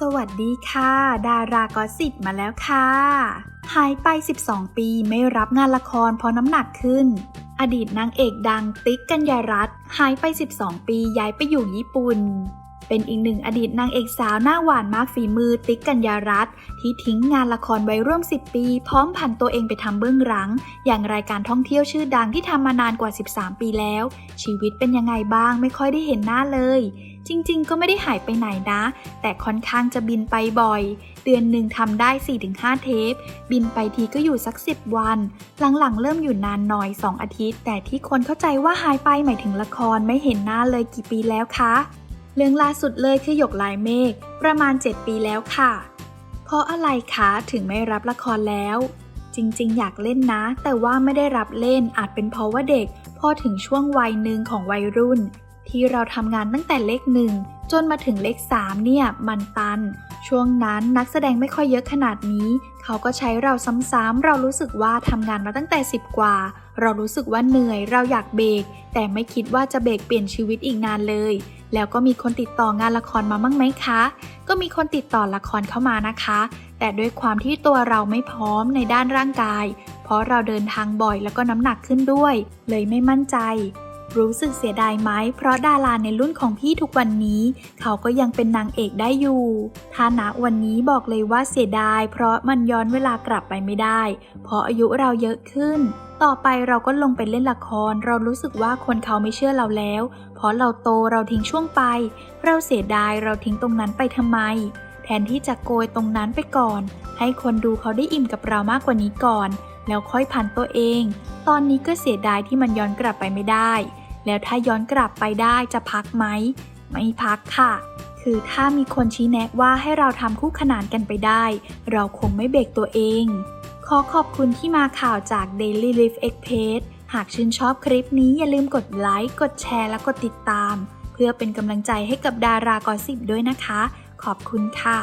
สวัสดีค่ะ ดารากอสิบมาแล้วค่ะ หายไป 12 ปีไม่รับงานละครเพราะน้ำหนักขึ้น อดีตนางเอกดังติ๊กกัญญารัตน์หายไป 12 ปีย้ายไปอยู่ญี่ปุ่น เป็นอีกหนึ่งอดีตนางเอกสาวหน้าหวานมากฝีมือติ๊กกัญญารัตน์ที่ทิ้งงานละครไว้ร่วม 10 ปี พร้อมผันตัวเองไปทำเบื้องหลัง อย่างรายการท่องเที่ยวชื่อดังที่ทำมานานกว่า 13 ปีแล้ว ชีวิตเป็นยังไงบ้างไม่ค่อยได้เห็นหน้าเลย จริงๆ ก็ไม่ได้หายไปไหนนะ แต่ค่อนข้างจะบินไปบ่อย เดือนหนึ่งทำได้ 4-5 เทป บินไปทีก็อยู่สัก 10 วัน หลังๆ เริ่มอยู่นานหน่อย 2 อาทิตย์ แต่ที่คนเข้าใจว่าหายไปหมายถึงละครไม่เห็นหน้าเลยกี่ปีแล้วคะ เรื่องล่าสุดเลยคือหยกลายเมฆประมาณ 7 ปีแล้วค่ะ เพราะอะไรคะถึงไม่รับละครแล้วจริงๆ อยากเล่นนะ แต่ว่าไม่ได้รับเล่นอาจเป็นเพราะว่าเด็ก พอถึงช่วงวัยหนึ่งของวัยรุ่น ที่เราทำงานตั้งแต่เลขหนึ่งจนมาถึงเลขสามเนี่ยมันตัน ช่วงนั้นนักแสดงไม่ค่อยเยอะขนาดนี้ เขาก็ใช้เราซ้ำๆเรารู้สึกว่าทำงานมาตั้งแต่ 10 กว่า เรารู้สึกว่าเหนื่อยเราอยากเบรกแต่ไม่คิดว่าจะเบรกเปลี่ยนชีวิตอีกนานเลย แล้วก็มีคนติดต่องานละครมาบ้างไหมคะ ก็มีคนติดต่อละครเข้ามานะคะ แต่ด้วยความที่ตัวเราไม่พร้อมในด้านร่างกาย เพราะเราเดินทางบ่อยแล้วก็น้ำหนักขึ้นด้วย เลยไม่มั่นใจ รู้สึกเสียดายไหม เพราะดาราในรุ่นของพี่ทุกวันนี้ เขาก็ยังเป็นนางเอกได้อยู่ถ้าณวันนี้บอกเลยว่าเสียดาย เพราะมันย้อนเวลากลับไปไม่ได้ เพราะอายุเราเยอะขึ้น ต่อไปเราก็ลงไปเล่นละคร เรารู้สึกว่าคนเขาไม่เชื่อเราแล้ว เพราะเราโตเราทิ้งช่วงไป เราเสียดายเราทิ้งตรงนั้นไปทำไม แทนที่จะโกยตรงนั้นไปก่อน ให้คนดูเขาได้อิ่มกับเรามากกว่านี้ก่อน แล้วค่อยพันตัวเอง ตอนนี้ก็เสียดายที่มันย้อนกลับไปไม่ได้ แล้วถ้าย้อนกลับไปได้จะพักไหม ไม่พักค่ะ คือถ้ามีคนชี้แนะว่าให้เราทำคู่ขนานกันไปได้ เราคงไม่เบรกตัวเอง ขอขอบคุณที่มาข่าวจาก Daily Life X Page หากชื่นชอบคลิปนี้อย่าลืมกดไลค์ กดแชร์ และกดติดตาม เพื่อเป็นกำลังใจให้กับดารากอสิบด้วยนะคะ ขอบคุณค่ะ